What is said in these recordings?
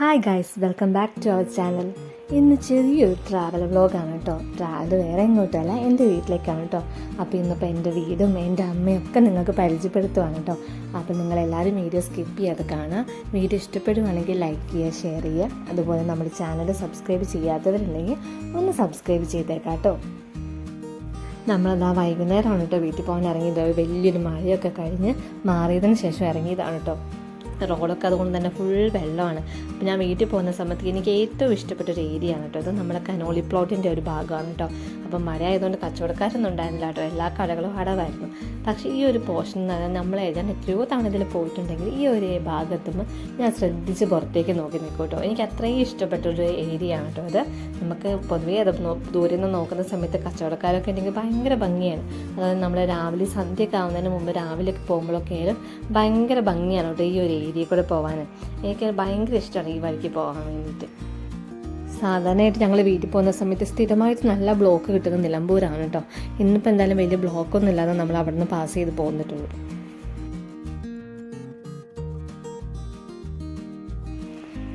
Hi guys welcome back to our channel ഇന്ന് ചെറിയൊരു travel വ്ളോഗാണ് കേട്ടോ ട്രാവൽ വേറെ എങ്ങോട്ടല്ല എന്റെ വീട്ടിലേക്കാണ് കേട്ടോ അപ്പോൾ ഇന്നിപ്പോൾ എന്റെ വീടും എന്റെ അമ്മയും ഒക്കെ നിങ്ങൾക്ക് പരിചയപ്പെടുത്തുവാണ് കേട്ടോ അപ്പോൾ നിങ്ങളെല്ലാവരും വീഡിയോ സ്കിപ്പ് ചെയ്യാതെ കാണുക. വീഡിയോ ഇഷ്ടപ്പെടുവാണെങ്കിൽ ലൈക്ക് ചെയ്യുക ഷെയർ ചെയ്യുക. അതുപോലെ നമ്മുടെ ചാനൽ സബ്സ്ക്രൈബ് ചെയ്യാത്തവരുണ്ടെങ്കിൽ ഒന്ന് സബ്സ്ക്രൈബ് ചെയ്തേക്കാം കേട്ടോ നമ്മളതാ വൈകുന്നേരമാണ് കേട്ടോ വീട്ടിൽ പോകാൻ ഇറങ്ങിയത്. വലിയൊരു മഴയൊക്കെ കഴിഞ്ഞ് മാറിയതിന് ശേഷം ഇറങ്ങിയതാണ് കേട്ടോ റോഡൊക്കെ അതുകൊണ്ട് തന്നെ ഫുൾ വെള്ളമാണ്. അപ്പോൾ ഞാൻ വീട്ടിൽ പോകുന്ന സമയത്ത് എനിക്ക് ഏറ്റവും ഇഷ്ടപ്പെട്ട ഒരു ഏരിയ ആണ് കേട്ടോ. അത് നമ്മുടെ കനോളി പ്ലോട്ടിന്റെ ഒരു ഭാഗമാണ് കേട്ടോ. അപ്പം മഴ ആയതുകൊണ്ട് കച്ചവടക്കാരൊന്നും ഉണ്ടായിരുന്നില്ല കേട്ടോ. എല്ലാ കടകളും അടവായിരുന്നു. പക്ഷേ ഈ ഒരു പോർഷൻ എന്ന് പറഞ്ഞാൽ നമ്മൾ ഞാൻ എത്രയോ തവണ ഇതിൽ പോയിട്ടുണ്ടെങ്കിൽ ഈ ഒരു ഭാഗത്തുമ്പോൾ ഞാൻ ശ്രദ്ധിച്ച് പുറത്തേക്ക് നോക്കി നിൽക്കും കേട്ടോ. എനിക്ക് അത്രയും ഇഷ്ടപ്പെട്ട ഒരു ഏരിയ ആണ് കേട്ടോ അത്. നമുക്ക് പൊതുവേ അത് ദൂരെ നിന്ന് നോക്കുന്ന സമയത്ത് കച്ചവടക്കാരൊക്കെ ഉണ്ടെങ്കിൽ ഭയങ്കര ഭംഗിയാണ്. അതായത് നമ്മൾ രാവിലെ സന്ധ്യയൊക്കെ ആവുന്നതിന് മുമ്പ് രാവിലെയൊക്കെ പോകുമ്പോഴൊക്കെ ആയാലും ഭയങ്കര ഭംഗിയാണ് കേട്ടോ ഈ ഒരു ഏരിയയിൽ കൂടെ പോകാൻ എനിക്ക് ഭയങ്കര ഇഷ്ടമാണ് ഈ വഴിക്ക് പോകാൻ വേണ്ടിയിട്ട് സാധാരണയായിട്ട് ഞങ്ങൾ വീട്ടിൽ പോകുന്ന സമയത്ത് സ്ഥിരമായിട്ട് നല്ല ബ്ലോക്ക് കിട്ടുന്ന നിലമ്പൂരാണ് കേട്ടോ ഇന്നിപ്പോൾ എന്തായാലും വലിയ ബ്ലോക്കൊന്നും ഇല്ലാതെ നമ്മൾ അവിടെ നിന്ന് പാസ് ചെയ്ത് പോന്നിട്ടുള്ളൂ.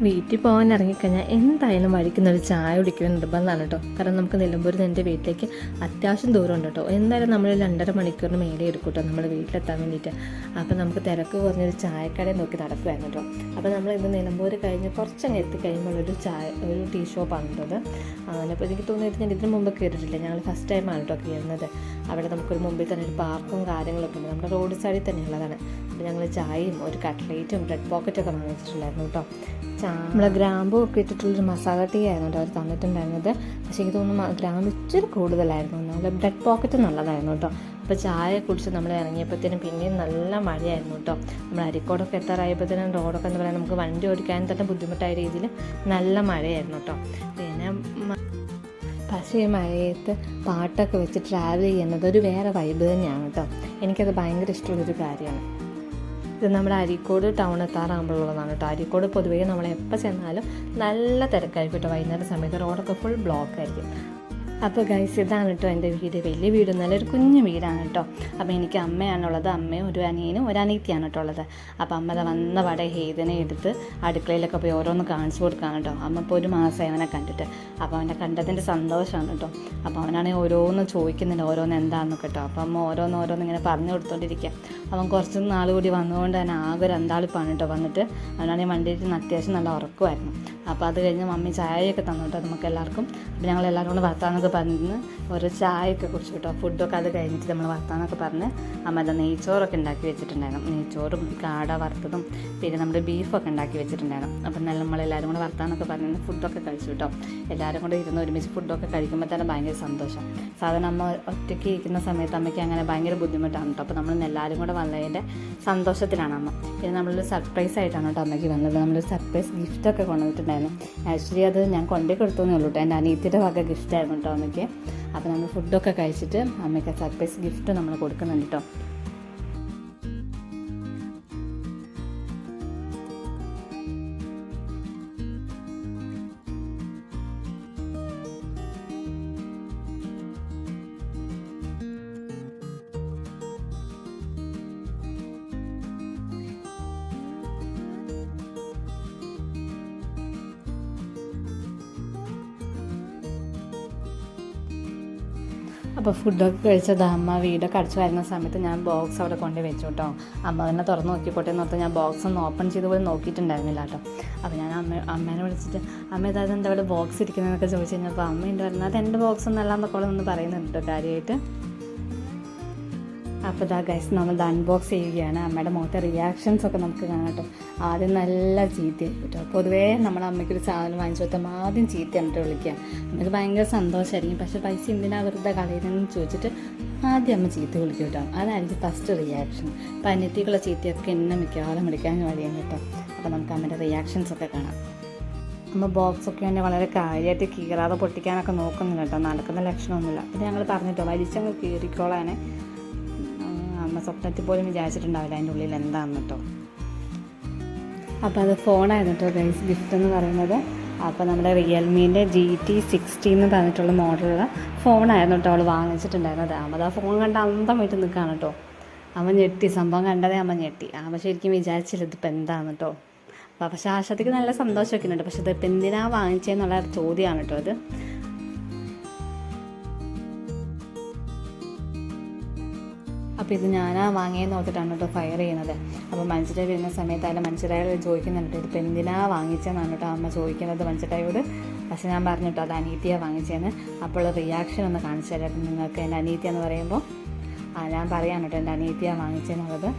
വീട്ടിൽ പോകാൻ ഇറങ്ങിക്കഴിഞ്ഞാൽ എന്തായാലും വഴിക്കുന്ന ഒരു ചായ കുടിക്കുന്ന നിർബന്ധമാണ് കേട്ടോ. കാരണം നമുക്ക് നിലമ്പൂരിൽ നിന്ന് എന്റെ വീട്ടിലേക്ക് അത്യാവശ്യം ദൂരമുണ്ട് കേട്ടോ. എന്തായാലും നമ്മൾ രണ്ടര മണിക്കൂറിന് മേലെ എടുക്കും കേട്ടോ നമ്മൾ വീട്ടിലെത്താൻ വേണ്ടിയിട്ട്. അപ്പോൾ നമുക്ക് തിരക്ക് കുറഞ്ഞൊരു ചായക്കട നോക്കി നടക്കുമായിരുന്നു കേട്ടോ. അപ്പോൾ നമ്മൾ ഇന്ന് നിലമ്പൂർ കഴിഞ്ഞ് കുറച്ചങ്ങ് എത്തിക്കഴിയുമ്പോൾ ഒരു ചായ ഒരു ടീ ഷോപ്പാണ് ഉള്ളത് അപ്പോൾ എനിക്ക് തോന്നിയിട്ട് ഞാൻ ഇതിന് മുമ്പ് കയറിയിട്ടില്ല. ഞങ്ങൾ ഫസ്റ്റ് ടൈമാണ് കേട്ടോ കയറുന്നത്. അവിടെ നമുക്കൊരു മുമ്പിൽ തന്നെ ഒരു പാർക്കും കാര്യങ്ങളൊക്കെ ഉണ്ട്. നമ്മുടെ റോഡ് സൈഡിൽ തന്നെയുള്ളതാണ്. അപ്പോൾ ഞങ്ങൾ ചായയും ഒരു കട്ട്ലേറ്റും ബ്രെഡ് പോക്കറ്റൊക്കെ വാങ്ങിച്ചിട്ടുണ്ടായിരുന്നു കേട്ടോ. നമ്മളെ ഗ്രാമ്പും ഒക്കെ ഇട്ടിട്ടുള്ളൊരു മസാല ടീ ആയിരുന്നു കേട്ടോ അവർ തന്നിട്ടുണ്ടായിരുന്നത്. പക്ഷേ എനിക്ക് തോന്നുന്നു ഗ്രാമ്പ് ഇച്ചിരി കൂടുതലായിരുന്നു. നല്ല ബ്ലഡ് പോക്കറ്റ് നല്ലതായിരുന്നു കേട്ടോ. അപ്പോൾ ചായ കുടിച്ച് നമ്മൾ ഇറങ്ങിയപ്പോഴത്തേനും പിന്നെയും നല്ല മഴയായിരുന്നു കേട്ടോ. നമ്മൾ അരിക്കോടൊക്കെ എത്താറായപ്പോഴത്തേനും റോഡൊക്കെ എന്ന് പറയാൻ നമുക്ക് വണ്ടി ഓടിക്കാൻ തന്നെ ബുദ്ധിമുട്ടായ രീതിയിൽ നല്ല മഴയായിരുന്നു കേട്ടോ. പിന്നെ പക്ഷേ ഈ മഴയത്ത് പാട്ടൊക്കെ വെച്ച് ട്രാവൽ ചെയ്യുന്നത് ഒരു വേറെ വൈബ് തന്നെയാണ് കേട്ടോ. എനിക്കത് ഭയങ്കര ഇഷ്ടമുള്ളൊരു കാര്യമാണ്. ഇത് നമ്മുടെ അരീക്കോട് ടൗൺ എത്താറാകുമ്പോഴുള്ളതാണ് കേട്ടോ. അരീക്കോട് പൊതുവേ നമ്മൾ എപ്പോൾ ചെന്നാലും നല്ല തിരക്കായിരിക്കും കേട്ടോ വൈകുന്നേരം സമയത്ത്. റോഡൊക്കെ ഫുൾ ബ്ലോക്ക് ആയിരിക്കും. അപ്പോൾ ഗൈസ് ഇതാണ് കേട്ടോ എന്റെ വീട്. വലിയ വീട് നല്ലൊരു കുഞ്ഞു വീടാണ് കേട്ടോ അപ്പോൾ എനിക്ക് അമ്മയാണുള്ളത്. അമ്മയും ഒരു അനിയനും ഒരു അനിയത്തിയാണ് കേട്ടോ ഉള്ളത്. അപ്പോൾ അമ്മ വന്ന പടയെ ഹേതനെ എടുത്ത് അടുക്കളയിലൊക്കെ പോയി ഓരോന്ന് കാണിച്ചു കൊടുക്കുകയാണ് കേട്ടോ അമ്മ ഇപ്പോൾ ഒരു മാസമായി അവനെ കണ്ടിട്ട്. അപ്പോൾ അവനെ കണ്ടതിന്റെ സന്തോഷമാണ് കേട്ടോ അപ്പോൾ അവനാണെങ്കിൽ ഓരോന്ന് ചോദിക്കുന്നുണ്ട് ഓരോന്ന് എന്താണെന്നൊക്കെ കേട്ടോ അപ്പോൾ അമ്മ ഓരോന്ന് ഓരോന്ന് ഇങ്ങനെ പറഞ്ഞു കൊടുത്തോണ്ടിരിക്കുക അവൻ കുറച്ച് നാൾ കൂടി വന്നുകൊണ്ട് തന്നെ ആകെ ഒരു അന്താളിപ്പാണ് കേട്ടോ വന്നിട്ട്. അവനാണെങ്കിൽ വണ്ടിയിൽ നിന്ന് അത്യാവശ്യം നല്ല ഉറക്കമായിരുന്നു. അപ്പോൾ അത് കഴിഞ്ഞ് മമ്മി ചായയൊക്കെ തന്നു കേട്ടോ നമുക്ക് എല്ലാവർക്കും. അപ്പോൾ ഞങ്ങൾ എല്ലാവരും കൂടെ വർത്താനൊക്കെ പറഞ്ഞ് ഓരോ ചായയൊക്കെ കുടിച്ചു കേട്ടോ. ഫുഡൊക്കെ അത് കഴിഞ്ഞിട്ട് നമ്മൾ വർത്താനൊക്കെ പറഞ്ഞ് അമ്മ നെയ്ച്ചോറൊക്കെ ഉണ്ടാക്കി വെച്ചിട്ടുണ്ടായിരുന്നു. നെയ്ച്ചോറും കാട വറുത്തതും പിന്നെ നമ്മുടെ ബീഫൊക്കെ ഉണ്ടാക്കി വെച്ചിട്ടുണ്ടായിരുന്നു. അപ്പം നമ്മൾ എല്ലാവരും കൂടെ വർത്താനൊക്കെ പറഞ്ഞ് ഫുഡൊക്കെ കഴിച്ചു കേട്ടോ. എല്ലാവരും കൂടെ ഇരുന്ന് ഒരുമിച്ച് ഫുഡൊക്കെ കഴിക്കുമ്പോൾ തന്നെ ഭയങ്കര സന്തോഷം. സാധാരണ അമ്മ ഒറ്റയ്ക്ക് ഇരിക്കുന്ന സമയത്ത് അമ്മയ്ക്ക് അങ്ങനെ ഭയങ്കര ബുദ്ധിമുട്ടാണ് കേട്ടോ. അപ്പോൾ നമ്മൾ എല്ലാവരും കൂടെ വന്നതിന്റെ സന്തോഷത്തിലാണ് അമ്മ. പിന്നെ നമ്മളൊരു സർപ്രൈസ് ആയിട്ടാണ് കേട്ടോ അമ്മയ്ക്ക് വന്നത്. നമ്മളൊരു സർപ്രൈസ് ഗിഫ്റ്റൊക്കെ കൊണ്ടുവന്നിട്ടുണ്ടായിരുന്നു. ആക്ച്വലി അത് ഞാൻ കൊണ്ടേ കൊടുത്തോന്നേ ഉള്ളൂ കേട്ടോ എന്റെ അനിയത്തിയുടെ വക ഗിഫ്റ്റായിരുന്നു കേട്ടോ അമ്മയ്ക്ക്. അപ്പോൾ നമ്മൾ ഫുഡൊക്കെ കഴിച്ചിട്ട് അമ്മയ്ക്ക് സർപ്രൈസ് ഗിഫ്റ്റ് നമ്മൾ കൊടുക്കുന്നുണ്ട് കേട്ടോ അപ്പോൾ ഫുഡൊക്കെ കഴിച്ചത്. അമ്മ വീടൊക്കെ അടിച്ചു വരുന്ന സമയത്ത് ഞാൻ ബോക്സ് അവിടെ കൊണ്ട് വെച്ചു കേട്ടോ അമ്മ തന്നെ തുറന്ന് നോക്കിക്കോട്ടെ എന്ന് ഓർത്ത് ഞാൻ ബോക്സ് ഒന്ന് ഓപ്പൺ ചെയ്ത് പോലും നോക്കിയിട്ടുണ്ടായിരുന്നില്ല കേട്ടോ അപ്പോൾ ഞാൻ അമ്മ അമ്മേനെ വിളിച്ചിട്ട് അമ്മ ഇതായത് എന്താ അവിടെ ബോക്സ് ഇരിക്കുന്നതെന്നൊക്കെ ചോദിച്ചു കഴിഞ്ഞപ്പോൾ അമ്മ ഉണ്ട് വരുന്നത് അത് എന്റെ ബോക്സ് ഒന്നല്ല എന്നൊക്കെ ഒന്ന് പറയുന്നുണ്ട് കാര്യമായിട്ട് അപ്പോൾ ഇതാ ഗൈസ് നമ്മൾ അൺബോക്സ് ചെയ്യുകയാണ്. അമ്മയുടെ മുഖത്തെ റിയാക്ഷൻസ് ഒക്കെ നമുക്ക് കാണാം ആദ്യം നല്ല ചീത്തയായി കേട്ടോ. പൊതുവേ നമ്മളെ അമ്മയ്ക്കൊരു സാധനം വാങ്ങിച്ചു കൊടുത്താൽ ആദ്യം ചീത്ത എന്നിട്ട് വിളിക്കുക. നമുക്ക് ഭയങ്കര സന്തോഷമായിരിക്കും പക്ഷേ പൈസ എന്തിനാ വെറുതെ കളയുന്നതെന്ന് ചോദിച്ചിട്ട് ആദ്യം അമ്മ ചീത്ത വിളിക്കും കേട്ടോ. അതായിരിക്കും ഫസ്റ്റ് റിയാക്ഷൻ അപ്പം അനിയത്തിക്കുള്ള ചീത്തയൊക്കെ എന്നെ മിക്കവാറും വിളിക്കാൻ വഴിയാണ് കേട്ടോ. അപ്പോൾ നമുക്ക് അമ്മയുടെ റിയാക്ഷൻസ് ഒക്കെ കാണാം. നമ്മൾ ബോക്സൊക്കെ തന്നെ വളരെ കാര്യമായിട്ട് കീറാതെ പൊട്ടിക്കാനൊക്കെ നോക്കുന്നില്ല കേട്ടോ. നടക്കുന്ന ലക്ഷണമൊന്നുമില്ല. പിന്നെ ഞങ്ങൾ പറഞ്ഞിട്ടോ വലിച്ചങ്ങ് കീറിക്കോളാനെ. അമ്മ സ്വപ്നത്തിൽ പോലും വിചാരിച്ചിട്ടുണ്ടാവില്ല അതിന്റെ ഉള്ളിൽ എന്താണെന്ന് കേട്ടോ അപ്പോൾ അത് ഫോണായിരുന്നു കേട്ടോ ഗൈസ് ഗിഫ്റ്റ് എന്ന് പറയുന്നത്. അപ്പോൾ നമ്മുടെ റിയൽമീന്റെ ജി ടി സിക്സ്റ്റി എന്ന് പറഞ്ഞിട്ടുള്ള മോഡലുള്ള ഫോണായിരുന്നു കേട്ടോ അവൾ വാങ്ങിച്ചിട്ടുണ്ടായിരുന്നത്. അമ്മ ആ ഫോൺ കണ്ട് അന്തം വീട്ടിൽ നിൽക്കുകയാണ് കേട്ടോ അമ്മ ഞെട്ടി സംഭവം കണ്ടതേ അമ്മ ഞെട്ടി. അവൻ ശരിക്കും വിചാരിച്ചില്ല ഇതിപ്പോൾ എന്താണ് കേട്ടോ അപ്പോൾ പക്ഷേ ആശത്തേക്ക് നല്ല സന്തോഷമൊക്കെ ഉണ്ട്. പക്ഷേ ഇതിപ്പോൾ എന്തിനാണ് വാങ്ങിച്ചതെന്നുള്ള ചോദ്യമാണ് കേട്ടോ അത് അപ്പോൾ ഇത് ഞാനാ വാങ്ങിയെന്ന് ഓർത്തിട്ടാണ് കേട്ടോ ഫയർ ചെയ്യുന്നത്. അപ്പോൾ മനുഷ്യരായി വരുന്ന സമയത്ത് അല്ല മനുഷ്യരായാലും ചോദിക്കുന്നുണ്ട് ഇതിപ്പോൾ എന്തിനാ വാങ്ങിച്ചതെന്നാണ് കേട്ടോ അമ്മ ചോദിക്കുന്നത്? മനുഷ്യരായോട് പക്ഷെ ഞാൻ പറഞ്ഞു കേട്ടോ അത് അനീത്തിയാണ് വാങ്ങിച്ചതെന്ന്. അപ്പോൾ റിയാക്ഷൻ ഒന്ന് കാണിച്ചു തരാം നിങ്ങൾക്ക്. എന്റെ അനീത്തി എന്ന് പറയുമ്പോൾ ആ ഞാൻ പറയാം കേട്ടോ എന്റെ അനീത്തിയാണ് വാങ്ങിച്ചതെന്നുള്ളത്.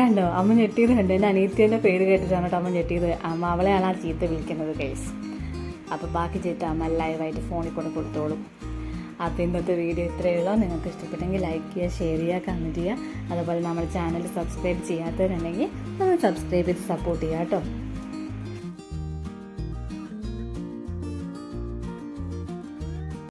കണ്ടോ അമ്മ ഞെട്ടിയത് കണ്ടോ? എന്റെ അനീത്യന്റെ പേര് കേട്ടിട്ടാണ് കേട്ടോ അമ്മ ഞെട്ടിയത്. അമ്മ അവളെയാണ് ആ ചീത്ത വിളിക്കുന്നത് കേസ് അപ്പോൾ ബാക്കി ചീത്ത അമ്മ ലൈവായിട്ട് ഫോണിൽ കൊണ്ട് കൊടുത്തോളും. അപ്പോൾ ഇന്നത്തെ വീഡിയോ ഇത്രയേ ഉള്ളൂ. നിങ്ങൾക്ക് ഇഷ്ടപ്പെട്ടെങ്കിൽ ലൈക്ക് ചെയ്യുക ഷെയർ ചെയ്യുക കമന്റ് ചെയ്യുക. അതുപോലെ നമ്മുടെ ചാനൽ സബ്സ്ക്രൈബ് ചെയ്യാത്തവരുണ്ടെങ്കിൽ ഒന്ന് സബ്സ്ക്രൈബ് ചെയ്ത് സപ്പോർട്ട് ചെയ്യുക കേട്ടോ.